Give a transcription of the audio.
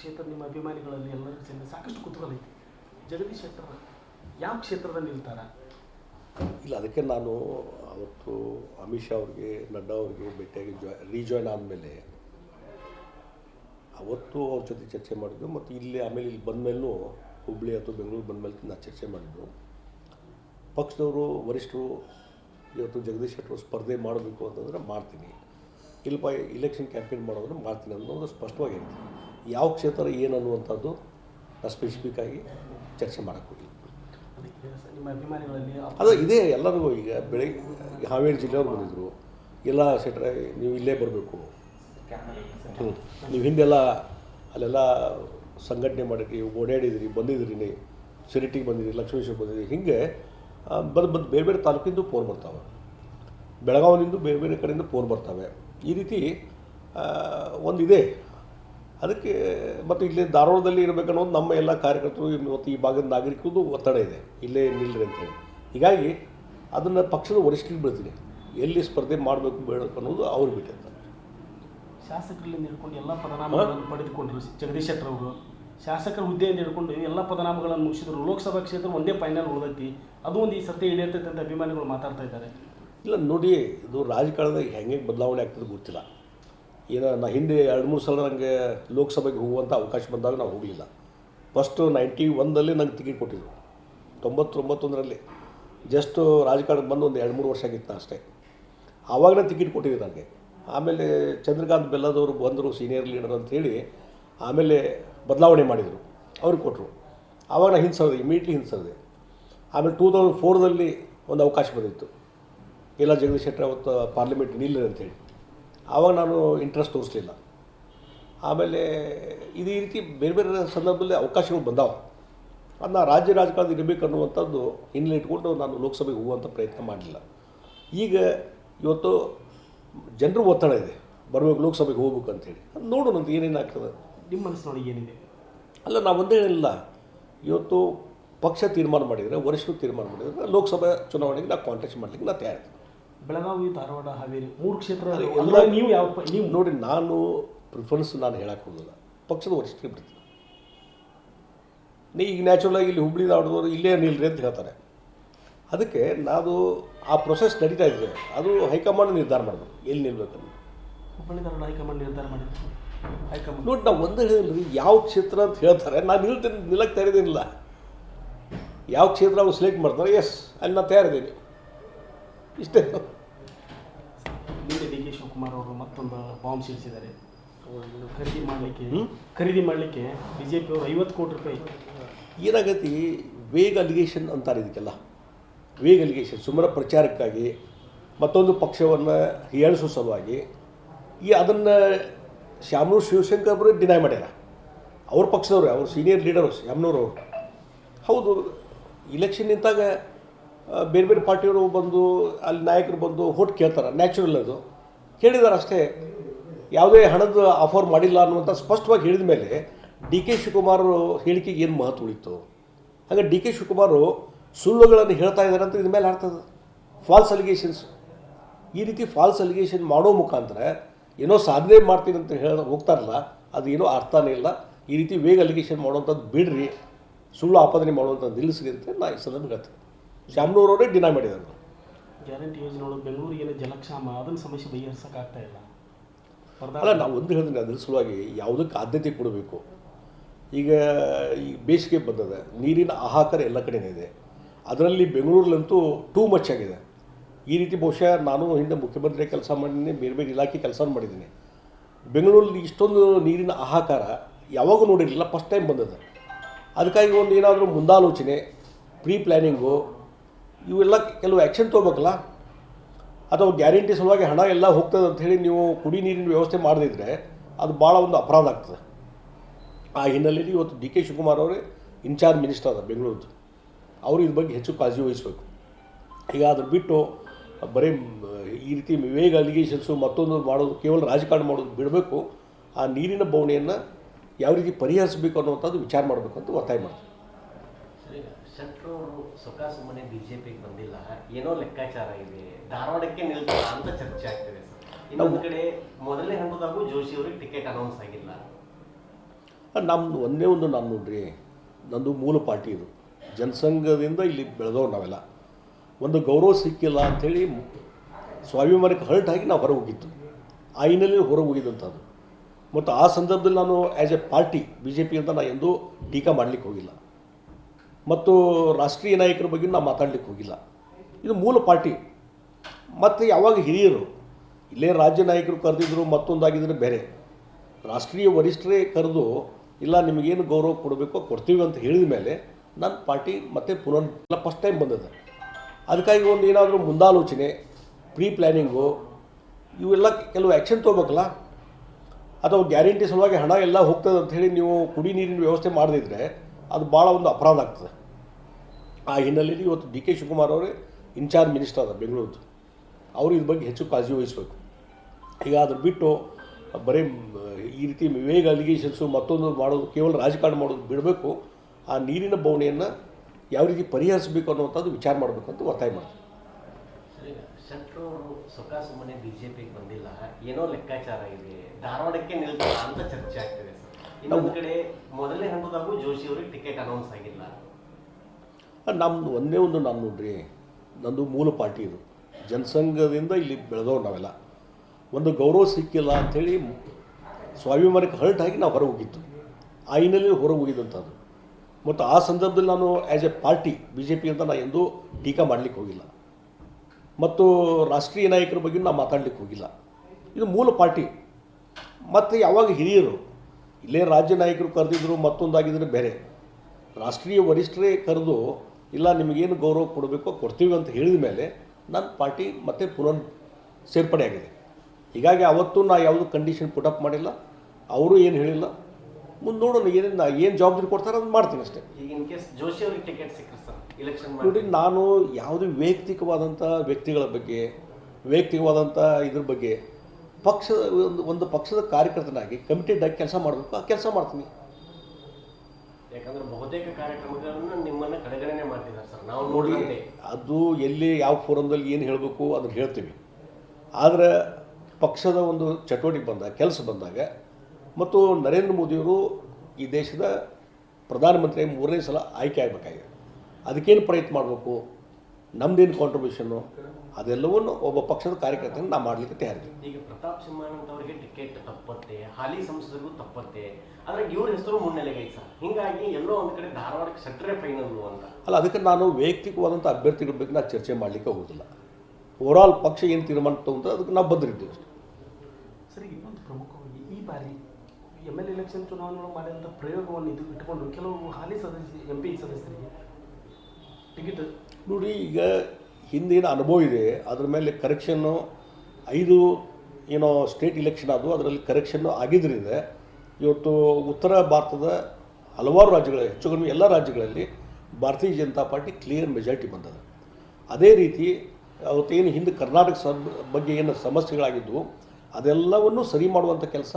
ಕ್ಷೇತ್ರ, ನಿಮ್ಮ ಅಭಿಮಾನಿಗಳಲ್ಲಿ ಎಲ್ಲರೂ ಸೇರಿದ ಸಾಕಷ್ಟು ಕುತೂಹಲ ಐತಿ. ಜಗದೀಶ್ ಶೆಟ್ಟರ್, ಯಾವ ಕ್ಷೇತ್ರದಲ್ಲಿ ನಿಲ್ತಾರ? ಇಲ್ಲ, ಅದಕ್ಕೆ ನಾನು ಅವತ್ತು ಅಮಿತ್ ಶಾ ಅವ್ರಿಗೆ, ನಡ್ಡಾ ಅವ್ರಿಗೆ ಭೇಟಿಯಾಗಿ ಜಾ ರೀಜಾಯ್ನ್ ಆದಮೇಲೆ ಅವತ್ತು ಅವ್ರ ಜೊತೆ ಚರ್ಚೆ ಮಾಡಿದ್ದು ಮತ್ತು ಇಲ್ಲಿ ಆಮೇಲೆ ಇಲ್ಲಿ ಬಂದಮೇಲೂ ಹುಬ್ಳಿ ಅಥವಾ ಬೆಂಗಳೂರು ಬಂದಮೇಲೆ ನಾನು ಚರ್ಚೆ ಮಾಡಿದ್ದು. ಪಕ್ಷದವರು, ವರಿಷ್ಠರು ಇವತ್ತು ಜಗದೀಶ್ ಶೆಟ್ಟರು ಸ್ಪರ್ಧೆ ಮಾಡಬೇಕು ಅಂತಂದರೆ ಮಾಡ್ತೀನಿ. ಇಲ್ಲಪ್ಪ ಇಲೆಕ್ಷನ್ ಕ್ಯಾಂಪೇನ್ ಮಾಡೋದ್ರೆ ಮಾಡ್ತೀನಿ ಅನ್ನೋದು ಸ್ಪಷ್ಟವಾಗಿ ಹೇಳ್ತೀನಿ. ಯಾವ ಕ್ಷೇತ್ರ ಏನು ಅನ್ನುವಂಥದ್ದು ನಾನು ಸ್ಪೆಸಿಫಿಕ್ ಆಗಿ ಚರ್ಚೆ ಮಾಡೋಕ್ಕೆ ಹೋಗಿ ಅದು ಇದೇ ಎಲ್ಲರಿಗೂ ಈಗ ಬೆಳಗ್ಗೆ ಹಾವೇರಿ ಜಿಲ್ಲೆಯವ್ರು ಬಂದಿದ್ದರು ಎಲ್ಲ ಸೆಟ್ರೆ ನೀವು ಇಲ್ಲೇ ಬರಬೇಕು. ನೀವು ಹಿಂದೆಲ್ಲ ಅಲ್ಲೆಲ್ಲ ಸಂಘಟನೆ ಮಾಡಿರಿ ಓಡಾಡಿದಿರಿ ಬಂದಿದ್ರಿ ಸಿರಿಟಿಗೆ ಬಂದಿದ್ದೀರಿ ಲಕ್ಷ್ಮೇಶ್ವರ ಬಂದಿದ್ದೀರಿ ಹಿಂಗೆ ಬಂದು ಬಂದು ಬೇರೆ ಬೇರೆ ತಾಲೂಕಿಂದ ಫೋನ್ ಬರ್ತಾವೆ. ಬೆಳಗಾವಿನಿಂದ ಬೇರೆ ಬೇರೆ ಕಡೆಯಿಂದ ಫೋನ್ ಬರ್ತವೆ. ಈ ರೀತಿ ಒಂದಿದೆ. ಅದಕ್ಕೆ ಮತ್ತು ಇಲ್ಲಿ ಧಾರವಾಡದಲ್ಲಿ ಇರಬೇಕನ್ನೋದು ನಮ್ಮ ಎಲ್ಲ ಕಾರ್ಯಕರ್ತರು ಮತ್ತು ಈ ಭಾಗದ ನಾಗರಿಕರದ್ದು ಒತ್ತಡ ಇದೆ. ಇಲ್ಲೇ ನಿಲ್ಲರಿ ಅಂತೇಳಿ ಹೀಗಾಗಿ ಅದನ್ನು ಪಕ್ಷದ ವರಿಷ್ಠರಿಗೆ ಬಿಡ್ತೀನಿ ಎಲ್ಲಿ ಸ್ಪರ್ಧೆ ಮಾಡಬೇಕು ಬೇಡಬೇಕು ಅನ್ನೋದು ಅವ್ರು ಬಿಟ್ಟಿರ್ತಾರೆ. ಶಾಸಕರಲ್ಲಿ ಹಿಡ್ಕೊಂಡು ಎಲ್ಲ ಪದನಾಮಗಳನ್ನು ಪಡೆದುಕೊಂಡರು ಜಗದೀಶ್ ಶೆಟ್ಟರ್ ಅವರು. ಶಾಸಕರ ಹುದ್ದೆಯನ್ನು ಹಿಡ್ಕೊಂಡು ಎಲ್ಲ ಪದನಾಮಗಳನ್ನು ಮುಗಿಸಿದ್ರು. ಲೋಕಸಭಾ ಕ್ಷೇತ್ರ ಒಂದೇ ಫೈನಲ್ ಉಳಿದೈತಿ. ಅದು ಒಂದು ಈ ಸತ್ಯ ಹಿಡಿಯತೈತೆ ಅಂತ ಅಭಿಮಾನಿಗಳು ಮಾತಾಡ್ತಾ ಇದ್ದಾರೆ. ಇಲ್ಲ ನೋಡಿ ಇದು ರಾಜಕಾರಣದಾಗ ಹೆಂಗೆ ಬದಲಾವಣೆ ಆಗ್ತದೆ ಗೊತ್ತಿಲ್ಲ. ಏನೋ, ನಾ ಹಿಂದೆ ಎರಡು ಮೂರು ಸಲ ನನಗೆ ಲೋಕಸಭೆಗೆ ಹೋಗುವಂಥ ಅವಕಾಶ ಬಂದಾಗ ನಾವು ಹೋಗಲಿಲ್ಲ. ಫಸ್ಟು ನೈಂಟಿ ಒಂದಲ್ಲಿ ನಂಗೆ ಟಿಕೆಟ್ ಕೊಟ್ಟಿದ್ರು. ತೊಂಬತ್ತೊಂಬತ್ತೊಂದರಲ್ಲಿ. ಜಸ್ಟ್ ರಾಜಕಾರಣಕ್ಕೆ ಬಂದು ಒಂದು ಎರಡು ಮೂರು ವರ್ಷ ಆಗಿತ್ತು ಅಷ್ಟೇ. ಆವಾಗಲೇ ಟಿಕೆಟ್ ಕೊಟ್ಟಿದ್ರು ನನಗೆ ಆಮೇಲೆ ಚಂದ್ರಕಾಂತ್ ಬೆಲ್ಲದವರು ಬಂದರು ಸೀನಿಯರ್ ಲೀಡರ್ ಅಂತೇಳಿ ಆಮೇಲೆ ಬದಲಾವಣೆ ಮಾಡಿದರು. ಅವ್ರಿಗೆ ಕೊಟ್ಟರು ಆವಾಗ ನಾನು ಹಿಂದೆ ಇಮಿಡಿಯೇಟ್ಲಿ ಹಿಂದೆ ಆಮೇಲೆ ಟೂ ತೌಸಂಡ್ ಫೋರ್ದಲ್ಲಿ ಒಂದು ಅವಕಾಶ ಬಂದಿತ್ತು. ಎಲ್ಲ ಜಗದೀಶ್ ಶೆಟ್ಟರ್ ಅವತ್ತು ಪಾರ್ಲಿಮೆಂಟ್ ನಿಲ್ಲ ಅಂತೇಳಿ ಆವಾಗ ನಾನು ಇಂಟ್ರೆಸ್ಟ್ ತೋರಿಸ್ಲಿಲ್ಲ. ಆಮೇಲೆ ಇದೇ ಈ ರೀತಿ ಬೇರೆ ಬೇರೆ ಸಂದರ್ಭದಲ್ಲಿ ಅವಕಾಶಗಳು ಬಂದಾವೆ. ಅದನ್ನ ರಾಜ್ಯ ರಾಜಕಾರಣದಲ್ಲಿ ಇರಬೇಕು ಅನ್ನುವಂಥದ್ದು ಹಿನ್ನೆಲೆ ಇಟ್ಕೊಂಡು ನಾನು ಲೋಕಸಭೆಗೆ ಹೋಗುವಂಥ ಪ್ರಯತ್ನ ಮಾಡಲಿಲ್ಲ. ಈಗ ಇವತ್ತು ಜನರು ಒತ್ತಡ ಇದೆ. ಬರಬೇಕು ಲೋಕಸಭೆಗೆ ಹೋಗ್ಬೇಕು ಅಂತೇಳಿ ಅದು ನೋಡೋಣ ಅಂತ ಏನೇನು ಆಗ್ತದೆ. ನಿಮ್ಮ ಮನಸ್ಸಿನೊಳಗೆ ಏನಿದೆ? ಅಲ್ಲ ನಾವು ಒಂದೇ ಹೇಳಿಲ್ಲ. ಇವತ್ತು ಪಕ್ಷ ತೀರ್ಮಾನ ಮಾಡಿದರೆ ವರಿಷ್ಠರು ತೀರ್ಮಾನ ಮಾಡಿದರೆ ಲೋಕಸಭಾ ಚುನಾವಣೆಗೆ ನಾವು ಕಾಂಟೆಸ್ಟ್ ಮಾಡಲಿಕ್ಕೆ ನಾನು ತಯಾರಿದ್ದೀನಿ ಬೆಳಗಾವಿ ಧಾರವಾಡ ಹಾವೇರಿ ಮೂರು ಕ್ಷೇತ್ರ ಎಲ್ಲ ನೀವು ಯಾವ ನೀವು ನೋಡಿ ನಾನು ಪ್ರಿಫರೆನ್ಸ್ ನಾನು ಹೇಳಕ್ಕೆ ಹೋಗಲ್ಲ ಪಕ್ಷದ ವರಿಷ್ಠರಿಗೆ ಬಿಡ್ತೀನಿ ನೀ ಈಗ ನ್ಯಾಚುರಲ್ ಆಗಿ ಇಲ್ಲಿ ಹುಬ್ಳಿ ಧಾರವಾಡದವರು ಇಲ್ಲೇ ನಿಲ್ರಿ ಅಂತ ಹೇಳ್ತಾರೆ. ಅದಕ್ಕೆ ನಾವು ಆ ಪ್ರೊಸೆಸ್ ನಡೀತಾ ಇದೆ. ಅದು ಹೈಕಮಾಂಡ್ ನಿರ್ಧಾರ ಮಾಡಬೇಕು. ಎಲ್ಲಿ ನಿಲ್ಬೇಕನ್ನು ಹುಬ್ಬಳ್ಳಿ ಧಾರವಾಡ ಹೈಕಮಾಂಡ್ ನಿರ್ಧಾರ ಮಾಡಿದ್ರು. ಹೈಕಮಾಂಡ್ ನೋಡಿ ನಾವು ಒಂದು ಹೇಳಿದ್ರಿ ಯಾವ ಕ್ಷೇತ್ರ ಅಂತ ಹೇಳ್ತಾರೆ. ನಾನು ನಿಲ್ತೀನಿ ನಿಲ್ಲಕ್ಕೆ ತಯಾರಿದ್ದೀನಿಲ್ಲ. ಯಾವ ಕ್ಷೇತ್ರ ಅವ್ರು ಸೆಲೆಕ್ಟ್ ಮಾಡ್ತಾರೆ? ಎಸ್ ಅಲ್ಲಿ ನಾನು ತಯಾರಿದ್ದೀನಿ. ಇಷ್ಟೇ. ನಿನ್ನೆ ಡಿ ಕೆ ಶಿವಕುಮಾರ್ ಅವರು ಮತ್ತೊಂದು ಬಾಂಬ್ ಸಿಡಿಸಿದ್ದಾರೆ. ಒಂದು ಖರೀದಿ ಮಾಡಲಿಕ್ಕೆ? ಖರೀದಿ ಮಾಡಲಿಕ್ಕೆ ಬಿ ಜೆ ಪಿ ಅವರು ಐವತ್ತು ಕೋಟಿ ರೂಪಾಯಿ. ಏನಾಗತಿ ವೇಗ್ ಅಲಿಗೇಷನ್ ಅಂತಾರೆ ಇದಕ್ಕೆಲ್ಲ. ವೇಗ್ ಅಲಿಗೇಷನ್ ಸುಮ್ಮನೆ ಪ್ರಚಾರಕ್ಕಾಗಿ ಮತ್ತೊಂದು ಪಕ್ಷವನ್ನು ಹೀಯಾಳಿಸೋ ಸಲುವಾಗಿ ಈ ಅದನ್ನು ಶ್ಯಾಮನೂರು ಶಿವಶಂಕರ್ ಅವರು ಡಿನೈ ಮಾಡ್ಯಾರ. ಅವ್ರ ಪಕ್ಷದವ್ರು ಅವ್ರ ಸೀನಿಯರ್ ಲೀಡರು ಶ್ಯಾಮನೂರು ಅವರು. ಹೌದು ಇಲೆಕ್ಷನ್ ನಿಂತಾಗ ಬೇರೆ ಬೇರೆ ಪಾರ್ಟಿಯವರು ಬಂದು, ಅಲ್ಲಿ ನಾಯಕರು ಬಂದು ಹೋಟ್ ಕೇಳ್ತಾರೆ ನ್ಯಾಚುರಲ್ ಅದು. ಕೇಳಿದಾರೆ ಅಷ್ಟೇ, ಯಾವುದೇ ಹಣದ ಆಫರ್ ಮಾಡಿಲ್ಲ ಅನ್ನುವಂಥ ಸ್ಪಷ್ಟವಾಗಿ ಹೇಳಿದ ಮೇಲೆ ಡಿ ಕೆ ಶಿವಕುಮಾರ್ ಹೇಳಿಕೆಗೆ ಏನು ಮಹತ್ವ ಉಳಿತು? ಹಾಗೆ ಡಿ ಕೆ ಶಿವಕುಮಾರ್ ಸುಳ್ಳುಗಳನ್ನು ಹೇಳ್ತಾ ಇದ್ದಾರೆ ಅಂತ ಇದ್ರ ಮೇಲೆ ಅರ್ಥದ ಫಾಲ್ಸ್ ಅಲಿಗೇಷನ್ಸ್ ಈ ರೀತಿ ಫಾಲ್ಸ್ ಅಲಿಗೇಷನ್ ಮಾಡೋ ಮುಖಾಂತರ ಏನೋ ಸಾಧನೆ ಮಾಡ್ತೀನಿ ಅಂತ ಹೇಳ ಹೋಗ್ತಾರಲ್ಲ, ಅದು ಏನೋ ಅರ್ಥನೇ ಇಲ್ಲ. ಈ ರೀತಿ ವೇಗ ಅಲಿಗೇಷನ್ ಮಾಡುವಂಥದ್ದು ಬಿಡ್ರಿ, ಸುಳ್ಳು ಆಪಾದನೆ ಮಾಡುವಂಥದ್ದು ನಿಲ್ಲಿಸ್ರಿ ಅಂತ ನಾ ಈ ಸಂದರ್ಭ ಹೇಳ್ತೀನಿ. ಶಾಮನೂರವರೇ ಡಿನೈ ಮಾಡಿದ್ದಾರೆ. ಗ್ಯಾರಂಟಿ ಯೋಜನೆ ಬೆಂಗಳೂರಿಗೆ ಜಲಕ್ಷಾಮ ಅದನ್ನ ಸಮಸ್ಯೆ ಬಗೆಹರಿಸೋಕ್ಕಾಗ್ತಾ ಇಲ್ಲ. ಅಲ್ಲ ನಾವು ಒಂದು ಹೇಳಿದ್ರೆ ಅದ್ರ ಸಲುವಾಗಿ ಯಾವುದಕ್ಕೆ ಆದ್ಯತೆ ಕೊಡಬೇಕು? ಈಗ ಈ ಬೇಸಿಗೆ ಬಂದದ ನೀರಿನ ಆಹಾಕಾರ ಎಲ್ಲ ಕಡೆನೇ ಇದೆ. ಅದರಲ್ಲಿ ಬೆಂಗಳೂರಲ್ಲಂತೂ ಟೂ ಮಚ್ ಆಗಿದೆ. ಈ ರೀತಿ ಬಹುಶಃ ನಾನು ಹಿಂದೆ ಮುಖ್ಯಮಂತ್ರಿ ಕೆಲಸ ಮಾಡಿದ್ದೀನಿ ಬೇರೆ ಬೇರೆ ಇಲಾಖೆ ಕೆಲಸ ಮಾಡಿದ್ದೀನಿ. ಬೆಂಗಳೂರಲ್ಲಿ ಇಷ್ಟೊಂದು ನೀರಿನ ಆಹಾಕಾರ ಯಾವಾಗೂ ನೋಡಿರಲಿಲ್ಲ ಫಸ್ಟ್ ಟೈಮ್ ಬಂದದ. ಅದಕ್ಕಾಗಿ ಒಂದು ಏನಾದರೂ ಮುಂದಾಲೋಚನೆ ಪ್ರೀ ಪ್ಲ್ಯಾನಿಂಗು ಇವೆಲ್ಲ ಕೆಲವು ಆ್ಯಕ್ಷನ್ ತೊಗೋಬೇಕಲ್ಲ? ಅಥವಾ ಗ್ಯಾರಂಟಿ ಸಲುವಾಗಿ ಹಣ ಎಲ್ಲ ಹೋಗ್ತದೆ ಹೇಳಿ ನೀವು ಕುಡಿ ನೀರಿನ ವ್ಯವಸ್ಥೆ ಮಾಡದಿದ್ರೆ ಅದು ಭಾಳ ಒಂದು ಅಪರಾಧ ಆಗ್ತದೆ. ಆ ಹಿನ್ನೆಲೆಯಲ್ಲಿ ಇವತ್ತು ಡಿ ಕೆ ಶಿವಕುಮಾರ್ ಅವರೇ ಇನ್ಚಾರ್ಜ್ ಮಿನಿಸ್ಟರ್ ಅದ ಬೆಂಗಳೂರದ್ದು ಅವರು ಇದ್ರ ಬಗ್ಗೆ ಹೆಚ್ಚು ಕಾಳಜಿ ವಹಿಸಬೇಕು. ಈಗ ಅದನ್ನು ಬಿಟ್ಟು ಬರೀ ಈ ರೀತಿ ವೇಗ ಅಲಿಗೇಷನ್ಸು ಮತ್ತೊಂದು ಮಾಡೋದು, ಕೇವಲ ರಾಜಕಾರಣ ಮಾಡೋದು ಬಿಡಬೇಕು. ಆ ನೀರಿನ ಬವಣೆಯನ್ನು ಯಾವ ರೀತಿ ಪರಿಹರಿಸಬೇಕು ಅನ್ನುವಂಥದ್ದು ವಿಚಾರ ಮಾಡಬೇಕು ಅಂತ ಒತ್ತಾಯ ಮಾಡ್ತೀನಿ. ಅವರು ಸುಖ ಸುಮ್ಮನೆ ಬಿಜೆಪಿಗೆ ಬಂದಿಲ್ಲ ಏನೋ ಲೆಕ್ಕಾಚಾರ ಇದೆ ಧಾರವಾಡಕ್ಕೆ ನಿಲ್ತಾರ ಅಂತ ಚರ್ಚೆ ಆಗ್ತಿದೆ ಸರ್. ಇನ್ನೊಂದು ಕಡೆ ಮೊದಲನೇ ಹಂತದಾಗೂ ಜೋಶಿ ಅವರಿಗೆ ಟಿಕೆಟ್ ಅನೌನ್ಸ್ ಆಗಿಲ್ಲ. ನಮ್ಮದು ಒಂದೇ ಒಂದು ನಾನು ನೋಡ್ರಿ ನಂದು ಮೂಲ ಪಾರ್ಟಿ ಇದು. ಜನಸಂಘದಿಂದ ಇಲ್ಲಿ ಬೆಳೆದವ್ರು ನಾವೆಲ್ಲ. ಒಂದು ಗೌರವ ಸಿಕ್ಕಿಲ್ಲ ಅಂಥೇಳಿ ಸ್ವಾಭಿಮಾನಕ್ಕೆ ಹರ್ಟ್ ಆಗಿ ನಾವು ಹೊರಗೆ ಹೋಗಿತ್ತು. ಆ ಹಿನ್ನೆಲೆಯಲ್ಲಿ ಹೊರಗೆ ಹೋಗಿದ್ದಂಥದ್ದು. ಮತ್ತು ಆ ಸಂದರ್ಭದಲ್ಲಿ ನಾನು as a party B J P ಅಂತ ನಾನು ಎಂದೂ ಟೀಕಾ ಮಾಡಲಿಕ್ಕೆ ಹೋಗಿಲ್ಲ. ಮತ್ತು ರಾಷ್ಟ್ರೀಯ ನಾಯಕರ ಬಗ್ಗೆ ನಾವು ಮಾತಾಡಲಿಕ್ಕೆ ಹೋಗಿಲ್ಲ. ಇದು ಮೂಲ ಪಾರ್ಟಿ. ಮತ್ತು ಯಾವಾಗ ಹಿರಿಯರು, ಇಲ್ಲೇ ರಾಜ್ಯ ನಾಯಕರು ಕರೆದಿದ್ರು ಮತ್ತೊಂದಾಗಿದ್ದರೆ ಬೇರೆ. ರಾಷ್ಟ್ರೀಯ ವರಿಷ್ಠರೇ ಕರೆದು, ಇಲ್ಲ, ನಿಮಗೇನು ಗೌರವ ಕೊಡಬೇಕೋ ಕೊಡ್ತೀವಿ ಅಂತ ಹೇಳಿದ ಮೇಲೆ ನನ್ನ ಪಾರ್ಟಿ ಮತ್ತೆ ಪುನರ್ ಫಸ್ಟ್ ಟೈಮ್ ಬಂದಿದೆ ಅದಕ್ಕಾಗಿ ಒಂದು ಏನಾದರೂ ಮುಂದಾಲೋಚನೆ ಪ್ರೀ ಪ್ಲ್ಯಾನಿಂಗು ಇವೆಲ್ಲ ಕೆಲವು ಆ್ಯಕ್ಷನ್ ತೊಗೋಬೇಕಲ್ಲ? ಅಥವಾ ಗ್ಯಾರಂಟಿ ಸಲುವಾಗಿ ಹಣ ಎಲ್ಲ ಹೋಗ್ತದೆ ಅಂತ ಹೇಳಿ ನೀವು ಕುಡಿ ನೀರಿನ ವ್ಯವಸ್ಥೆ ಮಾಡದಿದ್ರೆ ಅದು ಭಾಳ ಒಂದು ಅಪರಾಧ ಆಗ್ತದೆ. ಆ ಹಿನ್ನೆಲೆಯಲ್ಲಿ ಇವತ್ತು ಡಿ ಕೆ ಶಿವಕುಮಾರ್ ಅವರೇ ಇನ್ಚಾರ್ಜ್ ಮಿನಿಸ್ಟರ್ ಅದ ಬೆಂಗಳೂರದು. ಅವರು ಇದ್ರ ಬಗ್ಗೆ ಹೆಚ್ಚು ಕಾಳಜಿ ವಹಿಸಬೇಕು. ಈಗ ಅದ್ರ ಬಿಟ್ಟು ಬರೀ ಈ ರೀತಿ ವಿವೇಗ ಅಲಿಗೇಷನ್ಸು ಮತ್ತೊಂದು ಮಾಡೋದು, ಕೇವಲ ರಾಜಕಾರಣ ಮಾಡೋದು ಬಿಡಬೇಕು. ಆ ನೀರಿನ ಬವಣೆಯನ್ನು ಯಾವ ರೀತಿ ಪರಿಹರಿಸಬೇಕು ಅನ್ನುವಂಥದ್ದು ವಿಚಾರ ಮಾಡಬೇಕು ಅಂತ ಒತ್ತಾಯ ಮಾಡ್ತಾರೆ ಅವರು ಸುಖ ಸುಮ್ಮನೆ ಬಂದಿಲ್ಲ. ಏನೋ ಲೆಕ್ಕಾಚಾರ ಇದೆ ಧಾರವಾಡಕ್ಕೆ ನಿಲ್ತಾರೆ ಅಂತ ಚರ್ಚೆ ಆಗ್ತಿದೆ ಸರ್. ಇನ್ನೊಂದು ಕಡೆ ಮೊದಲನೇ ಹಂತದಾಗೂ ಜೋಶಿ ಅವರಿಗೆ ಟಿಕೆಟ್ ಅನೌನ್ಸ್ ಆಗಿಲ್ಲ. ನಮ್ಮದು ಒಂದೇ ಒಂದು ನಾನು ನೋಡ್ರಿ ನಂದು ಮೂಲ ಪಾರ್ಟಿ ಇದು. ಜನಸಂಘದಿಂದ ಇಲ್ಲಿ ಬೆಳೆದವ್ರು ನಾವೆಲ್ಲ. ಒಂದು ಗೌರವ ಸಿಕ್ಕಿಲ್ಲ ಅಂಥೇಳಿ ಸ್ವಾಭಿಮಾನಕ್ಕೆ ಹರ್ಟ್ ಆಗಿ ನಾವು ಹೊರಗೆ ಹೋಗಿತ್ತು ಆ ಹಿನ್ನೆಲೆಯಲ್ಲಿ ಹೊರಗೆ ಹೋಗಿದ್ದಂಥದ್ದು ಮತ್ತು ಆ ಸಂದರ್ಭದಲ್ಲಿ ನಾನು as a party B J P ಅಂತ ನಾನು ಎಂದೂ ಟೀಕಾ ಮಾಡಲಿಕ್ಕೆ ಹೋಗಿಲ್ಲ. ಮತ್ತು ರಾಷ್ಟ್ರೀಯ ನಾಯಕರ ಬಗ್ಗೆ ನಾನು ಮಾತಾಡಲಿಕ್ಕೆ ಹೋಗಿಲ್ಲ. ಇದು ಮೂಲ ಪಾರ್ಟಿ. ಮತ್ತು ಯಾವಾಗ ಹಿರಿಯರು ಇಲ್ಲೇ ರಾಜ್ಯ ನಾಯಕರು ಕರೆದಿದ್ರು ಮತ್ತೊಂದಾಗಿದ್ದರೆ ಬೇರೆ. ರಾಷ್ಟ್ರೀಯ ವರಿಷ್ಠರೇ ಕರೆದು ಇಲ್ಲ ನಿಮಗೇನು ಗೌರವ ಕೊಡಬೇಕೋ ಕೊಡ್ತೀವಿ ಅಂತ ಹೇಳಿದ ಮೇಲೆ ನನ್ನ ಪಾರ್ಟಿ ಮತ್ತೆ ಪುನರ್ ಸೇರ್ಪಡೆ ಆಗಿದೆ. ಹೀಗಾಗಿ ಅವತ್ತು ನಾ ಯಾವುದು ಕಂಡೀಷನ್ ಪುಟಪ್ ಮಾಡಿಲ್ಲ. ಅವರು ಏನು ಹೇಳಿಲ್ಲ. ಮುಂದೆ ನೋಡೋಣ ಏನೇನು ನಾ ಏನು ಜವಾಬ್ದಾರಿ ಕೊಡ್ತಾರೆ ಅದನ್ನು ಮಾಡ್ತೀನಿ ಅಷ್ಟೇ. ನೋಡಿ ನಾನು ಯಾವುದೇ ವೈಯಕ್ತಿಕವಾದಂಥ ವ್ಯಕ್ತಿಗಳ ಬಗ್ಗೆ ವೈಯಕ್ತಿಕವಾದಂಥ ಇದ್ರ ಬಗ್ಗೆ ಪಕ್ಷದ ಒಂದು ಒಂದು ಪಕ್ಷದ ಕಾರ್ಯಕರ್ತನಾಗಿ ಕಮಿಟೆಡ್ ಆಗಿ ಕೆಲಸ ಮಾಡಬೇಕು. ಆ ಕೆಲಸ ಮಾಡ್ತೀನಿ. ಯಾಕಂದ್ರೆ ಬಹುತೇಕ ಕಾರ್ಯಕ್ರಮಗಳನ್ನು ನಿಮ್ಮನ್ನ ಕಡೆಗಣನೆ ಮಾಡ್ತಿದ್ದಾರೆ ಸರ್. ನಾವು ನೋಡಿ ಅದು ಎಲ್ಲಿ ಯಾವ ಫೋರಮ್ದಲ್ಲಿ ಏನು ಹೇಳಬೇಕು ಅದನ್ನು ಹೇಳ್ತೀವಿ. ಆದರೆ ಪಕ್ಷದ ಒಂದು ಚಟುವಟಿಕೆ ಬಂದಾಗ ಕೆಲಸ ಬಂದಾಗ ಮತ್ತು ನರೇಂದ್ರ ಮೋದಿಯವರು ಈ ದೇಶದ ಪ್ರಧಾನಮಂತ್ರಿ ಮೂರನೇ ಸಲ ಆಯ್ಕೆ ಆಗಬೇಕಾಗಿದೆ. ಅದಕ್ಕೇನು ಪ್ರಯತ್ನ ಮಾಡಬೇಕು? ನಮ್ಮದೇನು ಕಾಂಟ್ರಿಬ್ಯೂಷನ್ನು ಅದೆಲ್ಲವನ್ನು ಒಬ್ಬ ಪಕ್ಷದ ಕಾರ್ಯಕರ್ತನ ನಾ ಮಾಡಲಿಕ್ಕೆ ತಯಾರಿದ್ದೀನಿ ಈಗ ಪ್ರತಾಪ್ ಸಿಂಹನ್ ಅಂತವರಿಗೆ ಟಿಕೆಟ್ ತಪ್ಪತ್ತೆ ಹಾಲಿ ಸಂಸದರಿಗೂ ತಪ್ಪತ್ತೆ. ಆದ್ರೆ ಇವ್ರ ಹೆಸರು ಮುನ್ನೆಲೆಗೈತೆ ಸರ್. ಹಿಂಗಾಗಿ ಎಲ್ಲೋ ಒಂದ್ ಕಡೆ ಧಾರವಾಡಕ್ಕೆ ಸಟ್ರೆ ಫೈನಲ್ ಅಂತ. ಅಲ್ಲ ಅದಕ್ಕೆ ನಾನು ವೈಯಕ್ತಿಕವಾದಂಥ ಅಭ್ಯರ್ಥಿಗಳ ಬಗ್ಗೆ ನಾನು ಚರ್ಚೆ ಮಾಡಲಿಕ್ಕೆ ಹೋಗೋದಿಲ್ಲ. ಓವರಾಲ್ ಪಕ್ಷ ಏನು ತೀರ್ಮಾನ ತಗೊಂಡ್ರೆ ಅದಕ್ಕೆ ನಾವು ಬದ್ರಿದ್ದೀವಿ ಅಷ್ಟೇ. ಸರಿ ಇನ್ನೊಂದು ಪ್ರಮುಖವಾಗಿ ಈ ಬಾರಿ ಎಂ ಎಲ್ ಎಲೆಕ್ಷನ್ ಚುನಾವಣೆಗಳು ಮಾಡಿದಂಥ ಪ್ರಯೋಗವನ್ನು ಇದು ಇಟ್ಕೊಂಡು ಕೆಲವು ಹಾಲಿ ಸದಸ್ಯ ಎಂ ಪಿ ಸದಸ್ಯರಿಗೆ ಟಿಕೆಟ್ ನೋಡಿ, ಈಗ ಹಿಂದಿನ ಅನುಭವ ಇದೆ, ಅದ್ರ ಮೇಲೆ ಕರೆಕ್ಷನ್ನು ಐದು ಏನೋ ಸ್ಟೇಟ್ ಇಲೆಕ್ಷನ್ ಆದವು ಅದರಲ್ಲಿ ಕರೆಕ್ಷನ್ನು ಆಗಿದ್ದರಿಂದ ಇವತ್ತು ಉತ್ತರ ಭಾರತದ ಹಲವಾರು ರಾಜ್ಯಗಳ ಹೆಚ್ಚು ಕಡಿಮೆ ಎಲ್ಲ ರಾಜ್ಯಗಳಲ್ಲಿ ಭಾರತೀಯ ಜನತಾ ಪಾರ್ಟಿ ಕ್ಲಿಯರ್ ಮೆಜಾರಿಟಿ ಬಂದದ. ಅದೇ ರೀತಿ, ಅವತ್ತೇನು ಹಿಂದೆ ಕರ್ನಾಟಕ ಬಗ್ಗೆ ಏನು ಸಮಸ್ಯೆಗಳಾಗಿದ್ದವು ಅದೆಲ್ಲವನ್ನು ಸರಿ ಮಾಡುವಂಥ ಕೆಲಸ